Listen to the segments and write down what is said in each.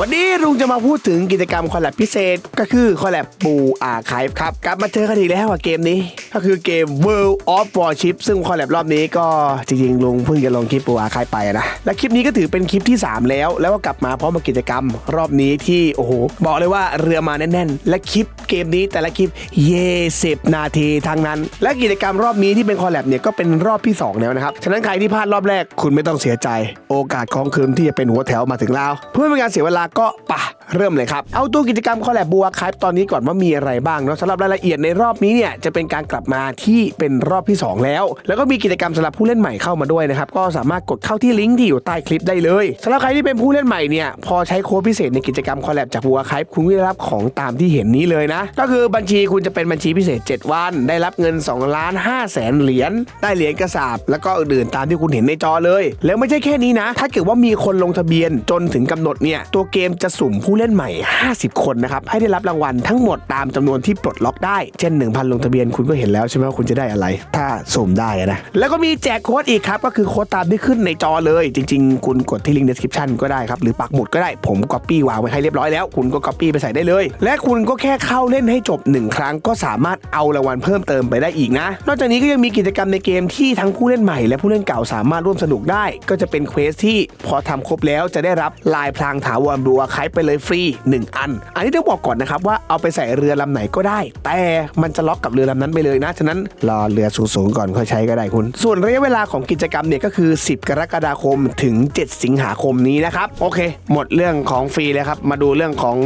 วันนี้ลุงจะมาพูดถึงกิจกรรมคอลแลบพิเศษ ก็คือคอลแลบปูอาคายครับ กลับมาเจอกันอีกแล้วอะเกมนี้ ก็คือเกม World of Warship ซึ่งคอลแลบรอบนี้ก็จริงๆลุงเพิ่งจะลงคลิปปูอาคายไปนะ และคลิปนี้ก็ถือเป็นคลิปที่ 3 แล้ว แล้วก็กลับมาพร้อมกับกิจกรรมรอบนี้ที่โอ้โหบอกเลยว่าเรือมาแน่นๆ และคลิปเกมนี้แต่ละคลิปเย่สิบนาทีทั้งนั้น และกิจกรรมรอบนี้ที่เป็นคอลแลบเนี่ยก็เป็นรอบที่สองแล้วนะครับฉะนั้นใครที่พลาดรอบแรกคุณไม่ต้องเสียใจ โอกาสของคืนที่จะเป็นหัวแถวมาถึงแล้วเพื่อเป็นการเสียเวลาก็ปะเริ่มเลยครับ เอาตัวกิจกรรมคอลแลบบัวคายตอนนี้ก่อนว่ามีอะไรบ้างเนาะสำหรับรายละเอียดในรอบนี้เนี่ยจะเป็นการกลับมาที่เป็นรอบที่ 2 แล้ว แล้วก็มีกิจกรรมสำหรับผู้เล่นใหม่เข้ามาด้วยนะครับก็สามารถกดเข้าที่ลิงก์ที่อยู่ใต้คลิปได้เลยสำหรับใครที่เป็นผู้เล่นใหม่เนี่ยพอใช้โค้ดพิเศษในกิจกรรมคอลแลบจากบัวคายคุณก็ได้รับของตามที่เห็นนี้เลยนะ ก็คือบัญชีคุณจะเป็นบัญชีพิเศษ 7 วัน ได้รับเงิน2ล้าน5แสนเหรียญได้เหรียญกระสาบแล้วก็อื่นๆตามที่คุณเห็นในจอเลย แล้วไม่ใช่แค่นี้นะ ถ้าเกิดว่ามีคนลงทะเบียนจนถึงกำหนดเนี่ยตัวเกมจะสุ่มผู้เล่นใหม่ 50 คนนะครับ ให้ได้รับรางวัลทั้งหมดตามจำนวนที่ปลดล็อกได้ เช่น 1,000 ลงทะเบียนคุณก็เห็นแล้วใช่ไหมว่าคุณจะได้อะไร ถ้าสุ่มได้นะ แล้วก็มีแจกโค้ดอีกครับ ก็คือโค้ดตามที่ขึ้นในจอเลย จริง ๆ คุณกดที่ลิงก์ description ก็ได้ครับ หรือปักหมุดก็ได้ ผม copy วางไว้ให้เรียบร้อยแล้ว คุณก็ copy ไปใส่ได้เลย และคุณก็แค่เข้าเล่นให้จบ 1 ครั้งก็สามารถเอารางวัลเพิ่มเติมไปได้อีกนะ นอกจากนี้ก็ยังมีกิจกรรมในเกมที่ทั้งผู้เล่นใหม่ และผู้เล่นเก่าสามารถร่วมสนุกได้ ก็จะเป็นเควสที่พอทำครบแล้วจะได้รับลายพลางถาวรบัวคายไปเลยฟรี 1 อัน อันนี้ต้องบอกก่อนนะครับว่าเอาไปใส่เรือลำไหนก็ได้ แต่มันจะล็อกกับเรือลำนั้นไปเลยนะ ฉะนั้นรอเรือสูงๆก่อนค่อยใช้ก็ได้คุณ ส่วนระยะเวลาของกิจกรรมเนี่ยก็คือ 10 กรกฎาคมถึง 7 สิงหาคมนี้นะครับ โอเค หมดเรื่องของฟรีแล้วครับ มาดูเรื่องของ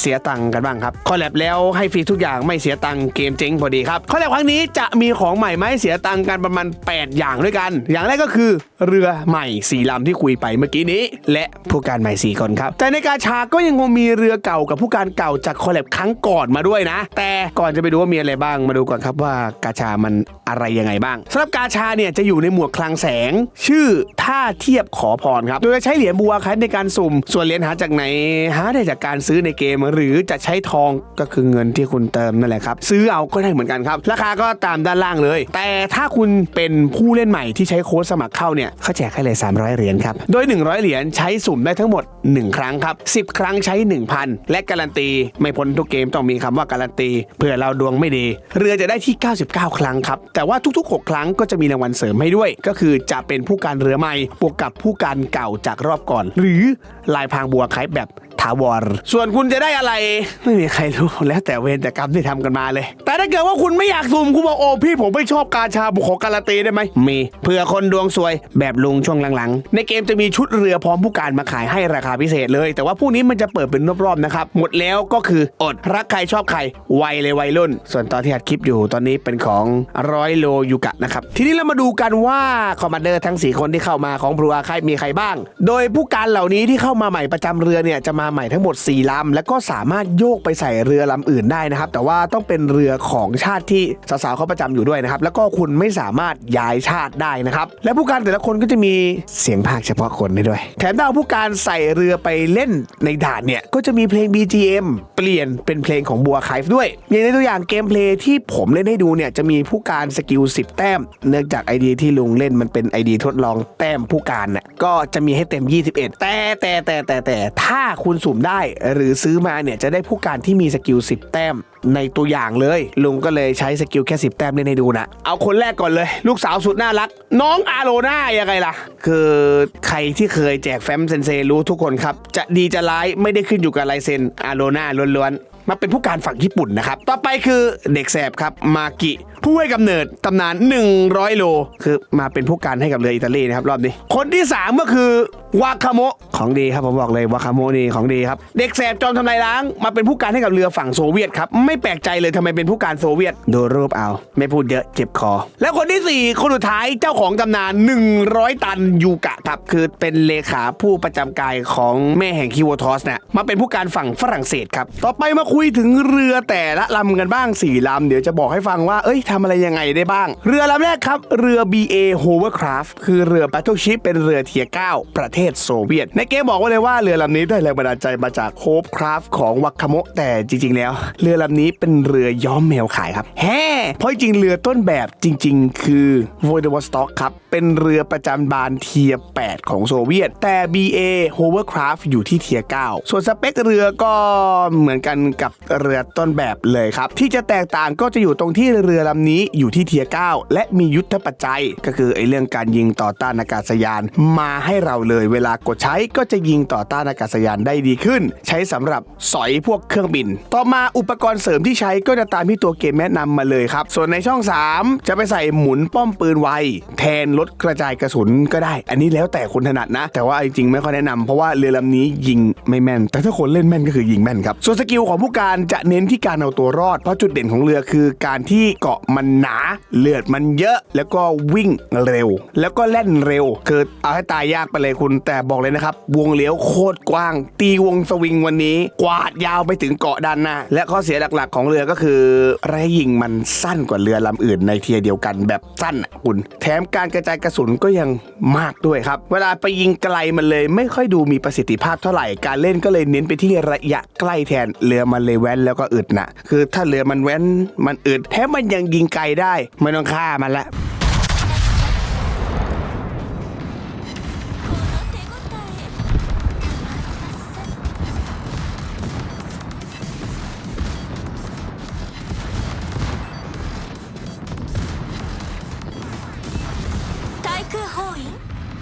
เสียตังค์กันบ้างครับคอลแลบแล้วให้ฟรีทุกอย่างไม่เสียตังค์เกมเจ๊งพอดีครับคอลแลบครั้งนี้จะมีของใหม่ไหมเสียตังค์กันประมาณ 8 อย่างด้วยกัน อย่างแรกก็คือ เรือใหม่สี่ลำที่คุยไปเมื่อกี้นี้ และผู้การใหม่สีคนครับแต่ในกาชาก็ยังคงมีเรือเก่ากับผู้การเก่าจากคอลแลบครั้งก่อนมาด้วยนะ แต่ก่อนจะไปดูว่ามีอะไรบ้างมาดูก่อนครับว่ากาชามันอะไรยังไงบ้างสำหรับกาชาเนี่ยจะอยู่ในหมวดคลังแสง ชื่อท่าเทียบขอพรครับ โดยจะใช้เหรียญบัวครับในการสุ่ม ส่วนเหรียญหาจากไหนหาได้จากการซื้อในเกม หรือจะใช้ทองก็คือเงินที่คุณเติมนั่นแหละครับซื้อเอาก็ได้เหมือนกันครับ ราคาก็ตามด้านล่างเลย แต่ถ้าคุณเป็นผู้เล่นใหม่ที่ใช้โค้ดสมัครเข้าเนี่ยเขาแจกให้เลย300เหรียญครับโดย 100 เหรียญใช้สุ่มได้ทั้งหมด1ครั้งครั้งครับ 10 ครั้งใช้ 1,000 และการันตี ไม่พ้นทุกเกมต้องมีคำว่าการันตีเผื่อเราดวงไม่ดี เรือจะได้ที่ 99 ครั้งครับ แต่ว่าทุกๆ 6 ครั้งก็จะมีรางวัลเสริมให้ด้วย ก็คือจะเป็นผู้การเรือใหม่บวกกับผู้การเก่าจากรอบก่อน หรือลายพรางบัวคล้ายแบบ ถาวร ส่วนคุณจะได้อะไร ไม่มีใครรู้แล้วแต่เวรแต่กรรมที่ทำกันมาเลย แต่ถ้าเกิดว่าคุณไม่อยากสุ่มคุณบอกโอ้พี่ผมไม่ชอบกาชาบุขอการันตีได้ไหมมีเผื่อคนดวงสวยแบบลุงช่วงหลังๆ ในเกมจะมีชุดเรือพร้อมผู้การมาขายให้ราคาพิเศษเลย แต่ว่าพวกนี้มันจะเปิดเป็นรอบๆนะครับหมดแล้วก็คืออดรักใครชอบใครวัยเลยวัยรุ่น ส่วนตอนที่อัดคลิปอยู่ตอนนี้เป็นของร้อยโลยูกะนะครับทีนี้เรามาดูกันว่าคอมมานเดอร์ทั้งสี่คนที่เข้ามาของบรูอาคายมีใครบ้าง โดยผู้การเหล่านี้ที่เข้ามาใหม่ประจำเรือเนี่ยจะมาใหม่ทั้งหมด 4 ลำ แล้วก็สามารถโยกไปใส่เรือลำอื่นได้นะครับ แต่ว่าต้องเป็นเรือของชาติที่สาวๆเขาประจำอยู่ด้วยนะครับ แล้วก็คุณไม่สามารถย้ายชาติได้นะครับ และผู้การแต่ละคนก็จะมีเสียงภาคเฉพาะคนให้ด้วย แถมถ้าผู้การใส่เรือไปเล่นในด่านเนี่ย ก็จะมีเพลง BGM เปลี่ยนเป็นเพลงของบัวไคฟ์ด้วย อย่างในตัวอย่างเกมเพลย์ที่ผมเล่นให้ดูเนี่ยจะมีผู้การสกิล10 แต้ม เนื่องจากไอดีที่ลุงเล่นมันเป็นไอดีทดลองแต้มผู้การน่ะก็จะมีให้เต็ม 21 แต่แต่แต่แต่แต่ถ้าคุณสุ่มได้ หรือซื้อมาเนี่ยจะได้ผู้การที่มีสกิล 10 แต้มในตัวอย่างเลย ลุงก็เลยใช้สกิลแค่ 10 แต้มเล่นให้ดูนะ เอาคนแรกก่อนเลย ลูกสาวสุดน่ารัก น้องอาโรน่ายังไงล่ะ คือใครที่เคยแจกแฟ้มเซนเซรู้ทุกคนครับ จะดีจะร้ายไม่ได้ขึ้นอยู่กับลายเซ็นอาโรน่าล้วนๆ มาเป็นผู้การฝั่งญี่ปุ่นนะครับ ต่อไปคือเด็กแสบครับมากิผู้ให้กำเนิดตำนาน 100 โล คือมาเป็นผู้การให้กับเรืออิตาลีนะครับรอบนี้ คนที่ 3 ก็คือวาคาโมของดีครับผมบอกเลยวาคาโมนี่ของดีครับ เด็กแสบจอมทำลายล้าง มาเป็นผู้การให้กับเรือฝั่งโซเวียตครับไม่แปลกใจเลยทำไมเป็นผู้การโซเวียตดูรูปเอา ไม่พูดเยอะเจ็บคอ แล้วคนทีสี่4 คนสุดท้ายเจ้าของตำนาน 100 ตันยูกะครับคือเป็นเลขาผู้ประจำกายของแม่แห่งคิวโทสเนี่ยมาเป็นผู้การฝั่งฝรั่งเศสครับต่อไปมาคุยถึงเรือแต่ละลำกันบ้าง4ลำเดี๋ยวจะบอกให้ฟังว่า เอ้ยทำอะไรยังไงได้บ้าง เรือลำแรกครับ เรือ BA Hovercraft คือเรือ Battleship เป็นเรือเทียร์9ประเทศโซเวียต ในเกมบอกไว้เลยว่าเรือลำนี้ได้แรงบันดาลใจมาจาก Hovercraft ของวัคคาโมะแต่จริง ๆ แล้ว เรือลำนี้เป็นเรือย้อมแมวขายครับแฮ่เพราะจริงเรือต้นแบบจริง ๆ คือ v o i d e v o s t o k ครับเป็นเรือประจำบานเทียร์8ของโซเวียต แต่ BA Hovercraft อยู่ที่เทียร์9ส่วนสเปคเรือก็เหมือนกันกับเรือต้นแบบเลยครับ ที่จะแตกต่างก็จะอยู่ตรงที่เรือลำนี้อยู่ที่เทียร์9และมียุทธปัจจัย ก็คือไอ้เรื่องการยิงต่อต้านอากาศยาน มาให้เราเลยเวลากดใช้ก็จะยิงต่อต้านอากาศยานได้ดีขึ้น ใช้สำหรับสอยพวกเครื่องบิน ต่อมาอุปกรณ์เสริมที่ใช้ก็จะตามที่ตัวเกมแนะนำมาเลยครับ ส่วนในช่อง 3 จะไปใส่หมุนป้อมปืนไวแทนลดกระจายกระสุนก็ได้ อันนี้แล้วแต่คนถนัดนะ แต่ว่าจริงๆไม่ค่อยแนะนำเพราะว่าเรือลำนี้ยิงไม่แม่น แต่ถ้าคนเล่นแม่นก็คือยิงแม่นครับส่วนสกิลของผู้การจะเน้นที่การเอาตัวรอด เพราะจุดเด่นของเรือคือการที่เกาะมันหนา เลือดมันเยอะ แล้วก็วิ่งเร็ว แล้วก็แล่นเร็ว คือเอาให้ตายยากไปเลยคุณ แต่บอกเลยนะครับ วงเลี้ยวโคตรกว้าง ตีวงสวิงวันนี้ กวาดยาวไปถึงเกาะด้านน้าและข้อเสียหลักๆ ของเรือก็คือระยะยิงมันสั้นกว่าเรือลำอื่นในเทียเดียวกันแบบสั้นอะคุณ แถมการกระจายกระสุนก็ยังมากด้วยครับ เวลาไปยิงไกลมันเลย ไม่ค่อยดูมีประสิทธิภาพเท่าไหร่ การเล่นก็เลยเน้นไปที่ระยะใกล้แทน เรือมัเลยแว้นแล้วก็อึดนะคือถ้าเรือมันแว้นมันอึดแถมมันยังยิงไกลได้ ไม่ต้องฆ่ามันละ 対空砲員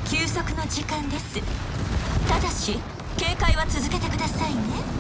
休息の時間ですただし警戒は続けてくださいね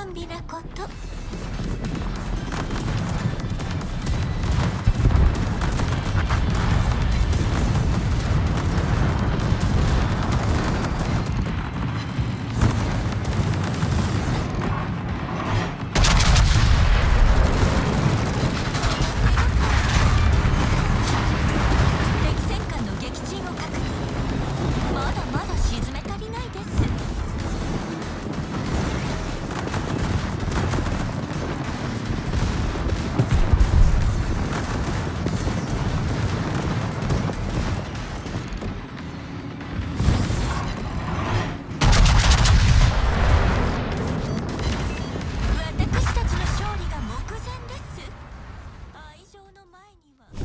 甘美なこと。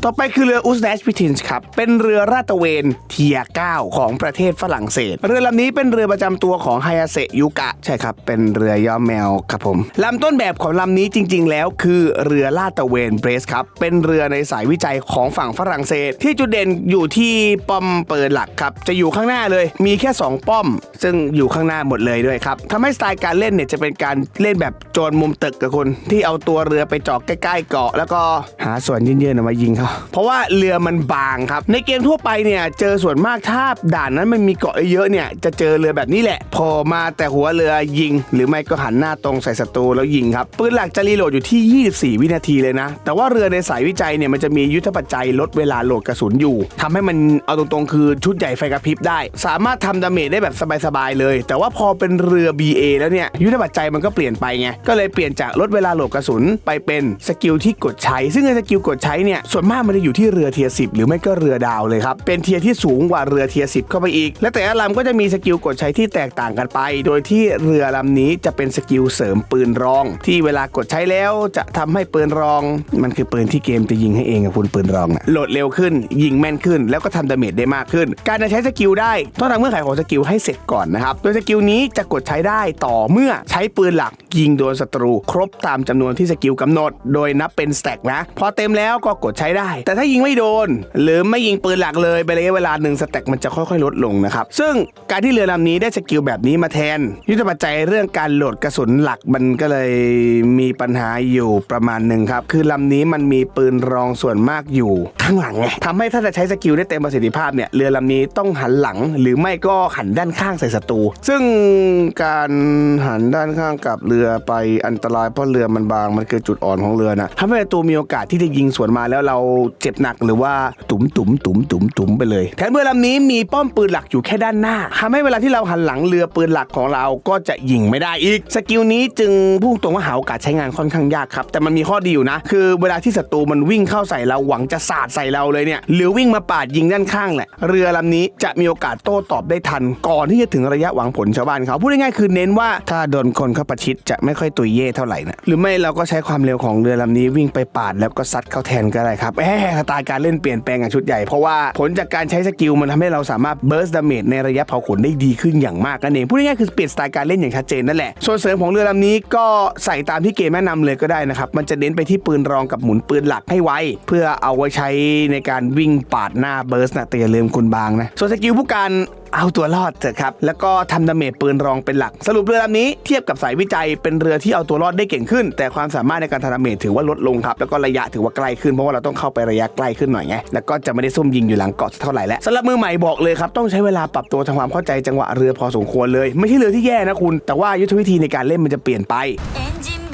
ต่อไปคือเรืออุสเนชพิทินส์ครับ เป็นเรือราดตะเวนเทีย9ของประเทศฝรั่งเศส เรือลำนี้เป็นเรือประจำตัวของไฮอาเซยุกะ ใช่ครับ เป็นเรือย่อมแมวครับผมลำต้นแบบของลำนี้จริง ๆ แล้วคือเรือลาดตะเวนเบรสครับ เป็นเรือในสายวิจัยของฝั่งฝรั่งเศส ที่จุดเด่นอยู่ที่ป้อมเปิดหลักครับ จะอยู่ข้างหน้าเลย มีแค่ 2 ป้อม ซึ่งอยู่ข้างหน้าหมดเลยด้วยครับทำให้สไตล์การเล่นเนี่ยจะเป็นการเล่นแบบโจรมุมตึกกับคุณที่เอาตัวเรือไปจอดใกล้ๆเกาะ แล้วก็หาส่วนเยื่นๆมายิงเขาเพราะว่าเรือมันบางครับ ในเกมทั่วไปเนี่ยเจอส่วนมากถ้าด่านนั้นมันมีเกาะเยอะเนี่ยจะเจอเรือแบบนี้แหละโผล่มาแต่หัวเรือยิง หรือไม่ก็หันหน้าตรงใส่ศัตรูแล้วยิงครับปืนหลักจะรีโหลดอยู่ที่ 24 วินาทีเลยนะ แต่ว่าเรือในสายวิจัยเนี่ยมันจะมียุทธปัจจัยลดเวลาโหลดกระสุนอยู่ทำให้มันเอาตรงๆคือชุดใหญ่ไฟกระพริบได้ สามารถทำดาเมจได้แบบสบายๆเลย แต่ว่าพอเป็นเรือ BA แล้วเนี่ยยุทธปัจจัยมันก็เปลี่ยนไปไงก็เลยเปลี่ยนจากลดเวลาโหลดกระสุนไปเป็นสกิลที่กดใช้ ซึ่งไอ้สกิลกดใช้เนี่ยส่วนมากมันจะอยู่ที่เรือเทียร์10หรือไม่ก็เรือดาวเลยครับ เป็นเทียที่สูงกว่าเรือเทียร์10เข้าไปอีก และแต่ละลำก็จะมีสกิลกดใช้ที่แตกต่างกันไป โดยที่เรือลำนี้จะเป็นสกิลเสริมปืนรอง ที่เวลากดใช้แล้วจะทำให้ปืนรอง มันคือปืนที่เกมจะยิงให้เองกับคุณปืนรองนะโหลดเร็วขึ้น ยิงแม่นขึ้น แล้วก็ทำดาเมจได้มากขึ้น การจะใช้สกิลได้ต้องทำเงื่อนไขของสกิลให้เสร็จก่อนนะครับโดยสกิลนี้จะกดใช้ได้ต่อเมื่อใช้ปืนหลัก ยิงโดนศัตรู ครบตามจำนวนที่สกิลกำหนด โดยนับเป็นสแต็กนะ พอเต็มแล้วก็กดใช้ได้ แต่ถ้ายิงไม่โดน หรือไม่ยิงปืนหลักเลยไประยะเวลาหนึ่งสแต็กมันจะค่อยๆ ลดลงนะครับซึ่งการที่เรือลำนี้ได้สกิลแบบนี้มาแทน ยุทธปัจจัยเรื่องการโหลดกระสุนหลักมันก็เลยมีปัญหาอยู่ประมาณหนึ่งครับคือลำนี้มันมีปืนรองส่วนมากอยู่ข้างหลังไงทำให้ถ้าจะใช้สกิลได้เต็มประสิทธิภาพเนี่ยเรือลำนี้ต้องหันหลังหรือไม่ก็หันด้านข้างใส่ศัตรูซึ่งการหันด้านข้างกับเรือไปอันตรายเพราะเรือมันบางมันคือจุดอ่อนของเรือนะทำให้ศัตรูมีโอกาสที่จะยิงสวนมาแล้วเราเจ็บหนักหรือว่าตุ่มตุ่มตุ่มตุ่มตุ่มไปเลยแถมเรือลำนี้มีป้อมปืนหลักอยู่แค่ด้านหน้าทำให้เวลาที่เราหันหลังเรือปืนหลักของเราก็จะยิงไม่ได้อีก สกิลนี้จึงพุ่งตรงว่าหาโอกาสใช้งานค่อนข้างยากครับ แต่มันมีข้อดีอยู่นะ คือเวลาที่ศัตรูมันวิ่งเข้าใส่เราหวังจะสาดใส่เราเลยเนี่ยหรือวิ่งมาปาดยิงด้านข้างแหละเรือลำนี้จะมีโอกาสโต้ตอบได้ทัน ก่อนที่จะถึงระยะหวังผลชาวบ้านเขาพูดง่ายๆคือเน้นว่าถ้าโดนคนเข้าประชิดจะไม่ค่อยตุยเย่เท่าไหร่นะหรือไม่เราก็ใช้ความเร็วของเรือลำนี้วิ่งไปปาดแล้วก็ซัดเข้าแทนก็ได้ครับแหมสไตล์การเล่นเปลี่ยนแปลงกับชุดใหญ่เพราะว่าผลจากการใช้สกิลมันทำให้เราสามารถเบิร์สดาเมจในระยะเผาขนได้ดีขึ้นอย่างมากนั่นเองพูดง่ายๆคือเปลี่ยนสไตล์การเล่นอย่างชัดเจนนั่นแหละส่วนเสริมของเรือลำนี้ก็ใส่ตามที่เกมแนะนำเลยก็ได้นะครับมันจะเน้นไปที่ปืนรองกับหมุนปืนหลักให้ไวเพื่อเอาไว้ใช้ในการวิ่งปาดหน้าเบิร์สนะแต่อย่าลืมคุณบางนะส่วนสกิลผู้การเอาตัวรอดเถอะครับ แล้วก็ทำดาเมจปืนรองเป็นหลัก สรุปเรือลำนี้เทียบกับสายวิจัยเป็นเรือที่เอาตัวรอดได้เก่งขึ้น แต่ความสามารถในการทำดาเมจถือว่าลดลงครับ แล้วก็ระยะถือว่าใกล้ขึ้นเพราะว่าเราต้องเข้าไประยะใกล้ขึ้นหน่อยไง แล้วก็จะไม่ได้ซุ่มยิงอยู่หลังเกาะเท่าไหร่แล้วสำหรับมือใหม่บอกเลยครับต้องใช้เวลาปรับตัวทำความเข้าใจจังหวะเรือพอสมควรเลย ไม่ใช่เรือที่แย่นะคุณ แต่ว่ายุทธวิธีในการเล่นมันจะเปลี่ยนไปエ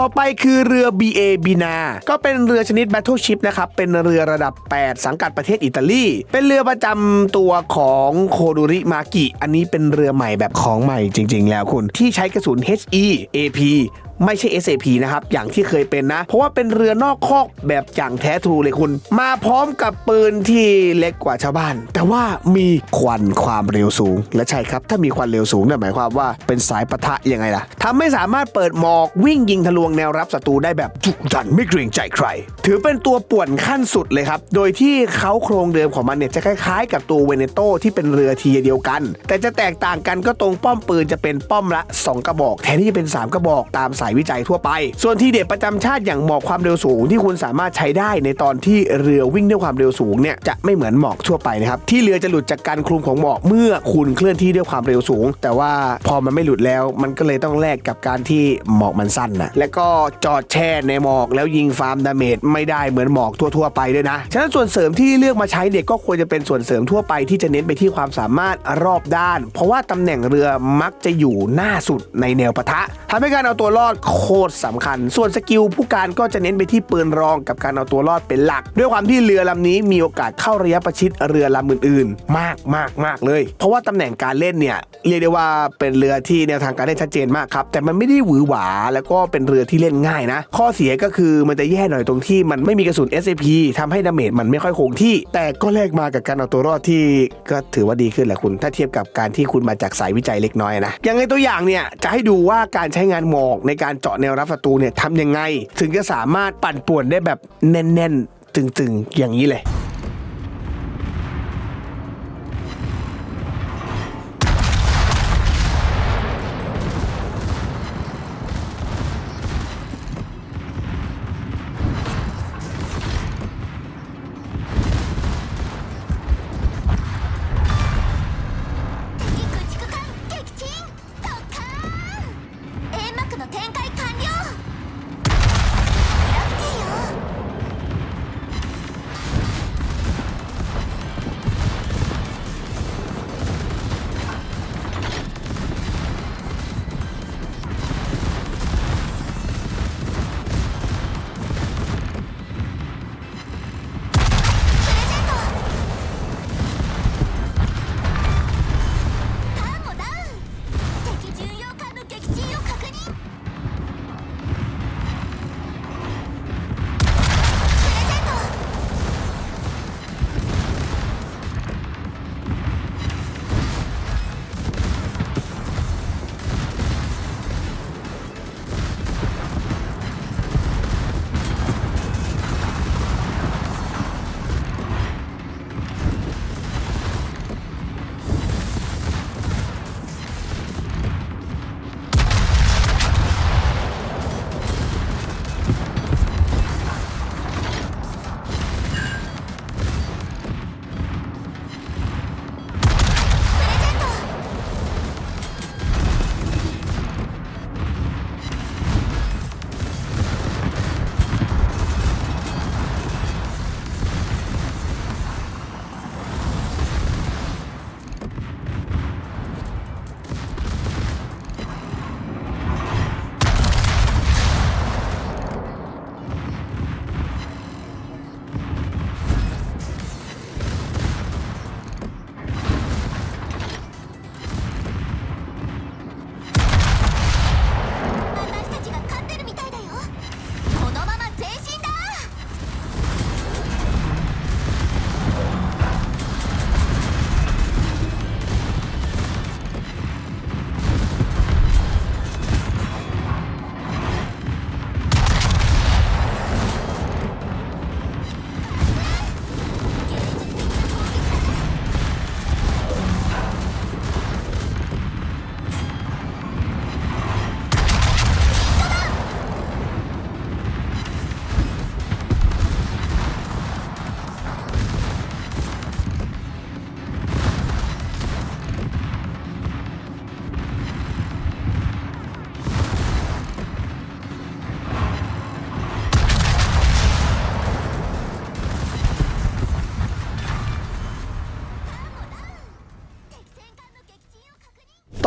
ต่อไปคือเรือ BA บีนาก็เป็นเรือชนิด Battleship นะครับ เป็นเรือระดับ 8 สังกัดประเทศอิตาลี เป็นเรือประจำตัวของโคดูริมากิ อันนี้เป็นเรือใหม่แบบของใหม่จริง ๆ แล้วคุณ ที่ใช้กระสุน HE AP ไม่ใช่ SAP นะครับ อย่างที่เคยเป็นนะ เพราะว่าเป็นเรือนอกคอกแบบอย่างแท้ทรูเลยคุณ มาพร้อมกับปืนที่เล็กกว่าชาวบ้าน แต่ว่ามีควันความเร็วสูง และใช่ครับ ถ้ามีควันเร็วสูงนั่นหมายความว่าเป็นสายปะทะยังไงล่ะทำให้สามารถเปิดหมอกวิ่งยิงทะลวงแนวรับศัตรูได้แบบจุกจันไม่เกรงใจใคร ถือเป็นตัวป่วนขั้นสุดเลยครับ โดยที่เขาโครงเดิมของมันเนี่ยจะคล้ายๆ กับตัวเวเนโตที่เป็นเรือทีเดียวกัน แต่จะแตกต่างกันก็ตรงป้อมปืนจะเป็นป้อมละ 2 กระบอก แทนที่จะเป็น 3 กระบอกตามสายวิจัยทั่วไป ส่วนทีเด็ดประจำชาติอย่างหมอกความเร็วสูงที่คุณสามารถใช้ได้ในตอนที่เรือวิ่งด้วยความเร็วสูงเนี่ยจะไม่เหมือนหมอกทั่วไปนะครับที่เรือจะหลุดจากการคลุมของหมอกเมื่อคุณเคลื่อนที่ด้วยความเร็วสูง แต่ว่าพอมันไม่หลุดแล้ว มันก็เลยต้องแลกกับการที่หมอกมันสั้นนะและก็จอดแช่ในหมอกแล้วยิงฟาร์มดาเมจไม่ได้เหมือนหมอกทั่วๆไปด้วยนะฉะนั้นส่วนเสริมที่เลือกมาใช้เนี่ยก็ควรจะเป็นส่วนเสริมทั่วไปที่จะเน้นไปที่ความสามารถรอบด้าน เพราะว่าตำแหน่งเรือมักจะอยู่หน้าสุดในแนวปะทะทำให้การเอาตัวรอดโคตรสำคัญ ส่วนสกิลผู้การก็จะเน้นไปที่ปืนรองกับการเอาตัวรอดเป็นหลัก ด้วยความที่เรือลำนี้มีโอกาสเข้าระยะประชิดเรือลำอื่นๆ มากมากมากเลย เพราะว่าตำแหน่งการเล่นเนี่ยเรียกได้ว่าเป็นเรือที่แนวทางการเล่นชัดเจนมากครับแต่มันไม่ได้หวือหวาแล้วก็เป็นเรือที่เล่นง่ายนะ ข้อเสียก็คือมันจะแย่หน่อยตรงที่มันไม่มีกระสุน SAP ทำให้ดาเมจมันไม่ค่อยคงที่ แต่ก็แลกมากับการเอาตัวรอดที่ก็ถือว่าดีขึ้นแหละคุณ ถ้าเทียบกับการที่คุณมาจากสายวิจัยเล็กน้อยนะอย่างในตัวอย่างเนี่ยจะให้ดูว่าการใช้งานหมอกในการการเจาะแนวรับศัตรูเนี่ยทำยังไง ถึงจะสามารถปั่นป่วนได้แบบแน่นๆตึงๆอย่างนี้เลย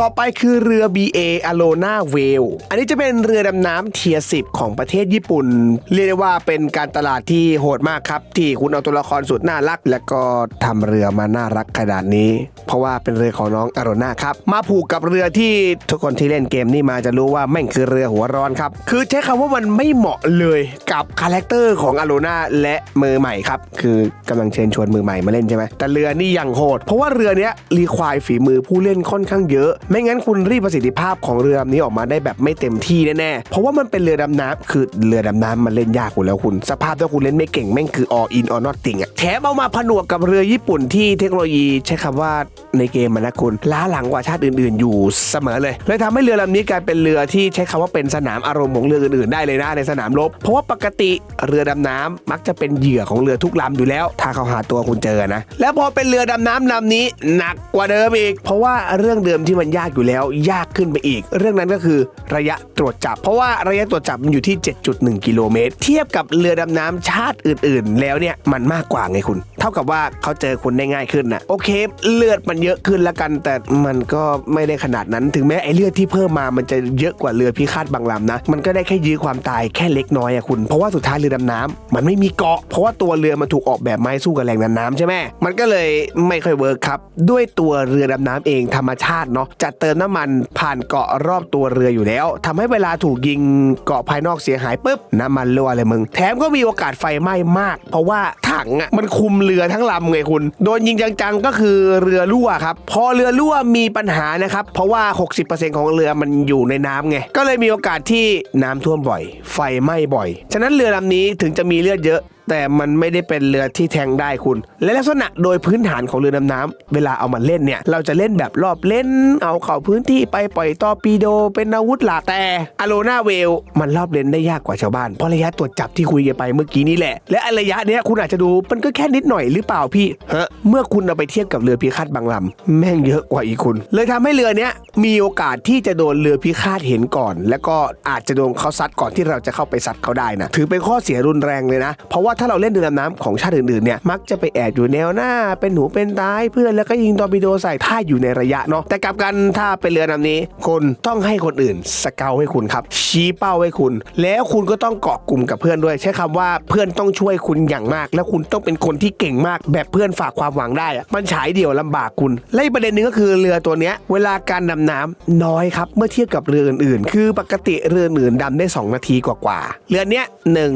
ต่อไปคือเรือ BA Alona w a l อันนี้จะเป็นเรือดำน้ำเทียสิบของประเทศญี่ปุ่น เรียกได้ว่าเป็นการตลาดที่โหดมากครับ ที่คุณเอาตัวละครสุดน่ารัก แล้วก็ทำเรือมาน่ารักขนาดนี้ เพราะว่าเป็นเรือของน้องอโรนาครับ มาผูกกับเรือที่ทุกคนที่เล่นเกมนี้มาจะรู้ว่าแม่งคือเรือหัวร้อนครับ คือใช้คำว่ามันไม่เหมาะเลยกับคาแรคเตอร์ของอโรนาและมือใหม่ครับคือกำลังเชิญชวนมือใหม่มาเล่นใช่ไหมแต่เรือนี่ยังโหด เพราะว่าเรือเนี้ยรีควายฝีมือผู้เล่นค่อนข้างเยอะไม่งั้นคุณรีดประสิทธิภาพของเรือลำนี้ออกมาได้แบบไม่เต็มที่แน่ๆ เพราะว่ามันเป็นเรือดำน้ำคือเรือดำน้ำมันเล่นยากอยู่แล้วคุณ สภาพถ้าคุณเล่นไม่เก่งแม่งคือ all in or nothing อะแถมเอามาผนวกกับเรือญี่ปุ่นที่เทคโนโลยีใช้คำว่าในเกมมันนะคุณล้าหลังกว่าชาติอื่นๆ อยู่เสมอเลยเลยทำให้เรือลำนี้กลายเป็นเรือที่ใช้คำว่าเป็นสนามอารมณ์ของเรืออื่นๆ ได้เลยนะในสนามรบเพราะว่าปกติเรือดำน้ำมักจะเป็นเหยื่อของเรือทุกลำอยู่แล้ว ถ้าเขาหาตัวคุณเจอนะ แล้วพอเป็นเรือดำน้ำลำนี้หนักกว่าเดิมอีก เพราะว่าเรื่องเดิมที่มันยากอยู่แล้วยากขึ้นไปอีก เรื่องนั้นก็คือระยะตรวจจับ เพราะว่าระยะตรวจจับมันอยู่ที่ 7.1 กิโลเมตร เทียบกับเรือดำน้ำชาติอื่น ๆ แล้วเนี่ยมันมากกว่าไงคุณ เท่ากับว่าเขาเจอคุณได้ง่ายขึ้นนะโอเค เลือดมันเยอะขึ้นแล้วกัน แต่มันก็ไม่ได้ขนาดนั้นถึงแม้ไอ้เลือดที่เพิ่มมามันจะเยอะกว่าเรือพิฆาตบางลำนะ มันก็ได้แค่ยื้อความตายแค่เล็กน้อยอะคุณ เพราะว่าสุดท้ายเรือดำน้ำมันไม่มีเกาะ เพราะว่าตัวเรือมันถูกออกแบบมาให้สู้กับแรงดันน้ำใช่ไหมมันก็เลยไม่ค่อยเวิร์คครับ ด้วยตัวเรือดำน้ำเองธรรมชาติเนาะจะเติมน้ำมันผ่านเกาะรอบตัวเรืออยู่แล้วทำให้เวลาถูกยิงเกาะภายนอกเสียหายปุ๊บน้ำมันรั่วเลยมึง แถมก็มีโอกาสไฟไหม้มาก เพราะว่าถังอะมันคุมเรือทั้งลำไงคุณ โดนยิงจังๆก็คือเรือรั่วครับ พอเรือรั่วมีปัญหานะครับ เพราะว่า 60%ของเรือมันอยู่ในน้ำไง ก็เลยมีโอกาสที่น้ำท่วมบ่อย ไฟไหม้บ่อย ฉะนั้นเรือลำนี้ถึงจะมีเลือดเยอะ แต่มันไม่ได้เป็นเรือที่แทงได้คุณ และลักษณะโดยพื้นฐานของเรือดำน้ำเวลาเอามาเล่นเนี่ย เราจะเล่นแบบรอบเล่น เอาเข้าพื้นที่ไปปล่อยตอปีโด เป็นอาวุธหลักแต่อโลนาเวลมันรอบเล่นได้ยากกว่าชาวบ้านเพราะระยะตรวจจับที่คุยกันไปเมื่อกี้นี่แหละ และระยะเนี้ยคุณอาจจะดูมันก็แค่นิดหน่อยหรือเปล่าพี่ฮะเมื่อคุณเอาไปเทียบกับเรือพิฆาตบางลำแม่งเยอะกว่าอีกคุณ เลยทำให้เรือเนี้ยมีโอกาสที่จะโดนเรือพิฆาตเห็นก่อน แล้วก็อาจจะโดนเขาซัดก่อนที่เราจะเข้าไปซัดเขาได้นะถือเป็นข้อเสียรุนแรงเลยนะ เพราะว่าถ้าเราเล่นเรือดำน้ำของชาติอื่นๆเนี่ยมักจะไปแอบอยู่แนวหน้า เป็นหูเป็นตายเพื่อนแล้วก็ยิงตอร์ปิโดใส่ท่าอยู่ในระยะเนาะแต่กลับกันถ้าเป็นเรือดำนี้คุณต้องให้คนอื่นสเกลให้คุณครับ ชี้เป้าให้คุณ แล้วคุณก็ต้องเกาะกลุ่มกับเพื่อนด้วย ใช้คำว่าเพื่อนต้องช่วยคุณอย่างมาก แล้วคุณต้องเป็นคนที่เก่งมาก แบบเพื่อนฝากความหวังได้มันฉายเดี่ยวลำบากคุณและประเด็นหนึงก็คือเรือตัวเนี้ยเวลาการดำน้ำน้อยครับ เมื่อเทียบกับเรืออื่นๆ คือปกติเรืออื่นดำได้ 2 นาทีกว่าๆเรือเนี้ยหนึ่ง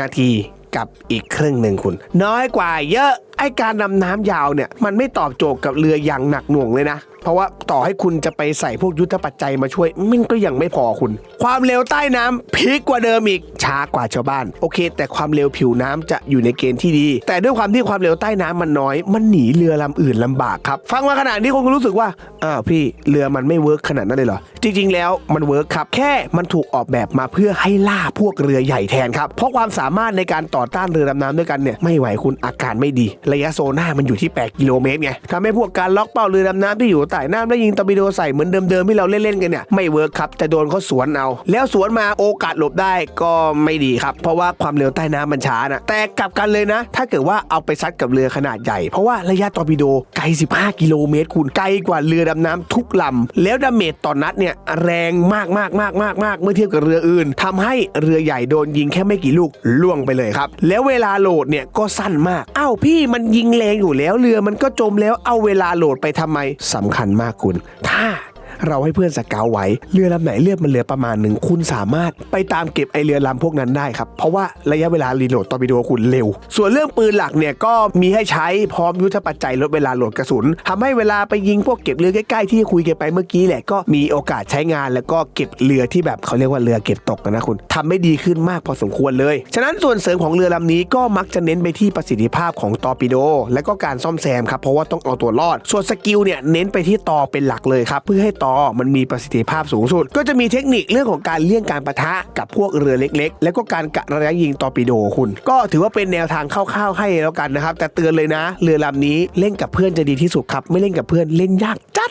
นาที กับอีกครึ่งหนึ่งคุณ น้อยกว่าเยอะ ไอการดำน้ำยาวเนี่ยมันไม่ตอบโจทย์กับเรืออย่างหนักหน่วงเลยนะ เพราะว่าต่อให้คุณจะไปใส่พวกยุทธปัจจัยมาช่วย มันก็ยังไม่พอคุณ ความเร็วใต้น้ำพีกกว่าเดิมอีกช้ากว่าชาวบ้าน โอเค แต่ความเร็วผิวน้ำจะอยู่ในเกณฑ์ที่ดี แต่ด้วยความที่ความเร็วใต้น้ำมันน้อย มันหนีเรือลำอื่นลำบากครับ ฟังมาขนาดนี้คงรู้สึกว่าอ้าวพี่เรือมันไม่เวิร์กขนาดนั้นเลยเหรอจริง ๆ แล้วมันเวิร์กครับแค่มันถูกออกแบบมาเพื่อให้ล่าพวกเรือใหญ่แทนครับเพราะความสามารถในการต่อต้านเรือดำน้ำด้วยกันเนี่ยไม่ไหวคุณอาการไม่ดีระยะโซน่ามันอยู่ที่ 8 กิโลเมตรไงทำให้พวกการล็อกเป้าเรือดำน้ำที่อยู่ใต้น้ำแล้ยิงตอร์ปิโดใส่เหมือนเดิมๆที่เราเล่นๆกันเนี่ยไม่เวิร์กครับจะโดนเขาสวนเอา แล้วสวนมาโอกาสหลบได้ก็ไม่ดีครับ เพราะว่าความเร็วใต้น้ำมันช้านะแต่กลับกันเลยนะ ถ้าเกิดว่าเอาไปซัดกับเรือขนาดใหญ่ เพราะว่าระยะตอร์ปิโดไกล 15 กิโลเมตรคุณไกลกว่าเรือดำน้ำทุกลำแล้วดาเมจต่อนนัดเนี่ยแรงมากมากมากมากมากเมื่อเทียบกับเรืออื่นทำให้เรือใหญ่โดนยิงแค่ไม่กี่ลูกล่วงไปเลยครับแล้วเวลาโหลดเนี่ยก็สั้นมากอ้าวพี่มันยิงแรงอยู่แล้วเรือมันก็จมแล้วเอาเวลาโหลดไปทำไมสำคัญมากคุณ ถ้า เราให้เพื่อนสกาวไว้ เรือลำไหนเลือดมันเหลือประมาณหนึ่งคุณสามารถไปตามเก็บไอเรือลำพวกนั้นได้ครับ เพราะว่าระยะเวลารีโหลดตอร์ปิโดคุณเร็ว ส่วนเรื่องปืนหลักเนี่ยก็มีให้ใช้พร้อมยุทธปัจจัยลดเวลาโหลดกระสุนทำให้เวลาไปยิงพวกเก็บเรือใกล้ๆที่คุยกันไปเมื่อกี้แหละก็มีโอกาสใช้งานแล้วก็เก็บเรือที่แบบเขาเรียกว่าเรือเก็บตกนะคุณทำไม่ดีขึ้นมากพอสมควรเลย ฉะนั้นส่วนเสริมของเรือลำนี้ก็มักจะเน้นไปที่ประสิทธิภาพของตอร์ปิโด และก็การซ่อมแซมครับเพราะว่าต้องเอาตัวรอด ส่วนสกิลเนี่ยเน้นไปที่ตอเป็นหลักเลยครับเพื่อให้ตอ มันมีประสิทธิภาพสูงสุด ก็จะมีเทคนิคเรื่องของการเลี่ยงการประทะกับพวกเรือเล็ก ๆ แล้วก็การกะระยะยิงตอร์ปิโดคุณ ก็ถือว่าเป็นแนวทางคร่าวๆให้แล้วกันนะครับ แต่เตือนเลยนะ เรือลำนี้เล่นกับเพื่อนจะดีที่สุดครับ ไม่เล่นกับเพื่อนเล่นยากจัด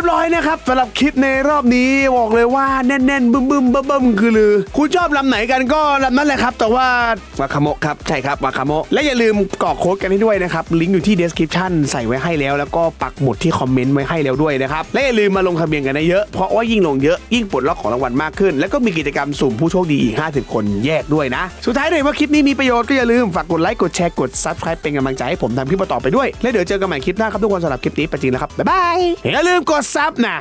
ยบร้อยนะครับสำหรับคลิปในรอบนี้บอกเลยว่าแน่นๆบึ้มบึ้มๆเบิ่มคือลือ คุณชอบลำไหนกันก็ลำนั้นแหละครับ แต่ว่าวาคาโมะครับใช่ครับวาคาโมะและอย่าลืมกรอกโค้ดกันให้ด้วยนะครับลิงก์อยู่ที่ description ใส่ไว้ให้แล้ว แล้วก็ปักหมุดที่คอมเมนต์ไว้ให้แล้วด้วยนะครับและอย่าลืมมาลงทะเบียนกันเยอะเพราะว่ายิ่งลงเยอะยิ่งปลดล็อกของรางวัลมากขึ้น แล้วก็มีกิจกรรมสุ่มผู้โชคดีอีก 50 คนแยกด้วยนะ สุดท้ายเลยว่าคลิปนี้มีประโยชน์ก็อย่าลืมฝากกดไลค์กดแชร์กด subscribe เป็นกำลังใจให้ผมทำคลิปต่อไปด้วยและเดี๋ยวเจอกันใหม่คลิปหน้าครับทุกคนสำหรับคลิปนี้ไปจริงแล้วครับบ๊ายบายอย่าลืมกดซับนะ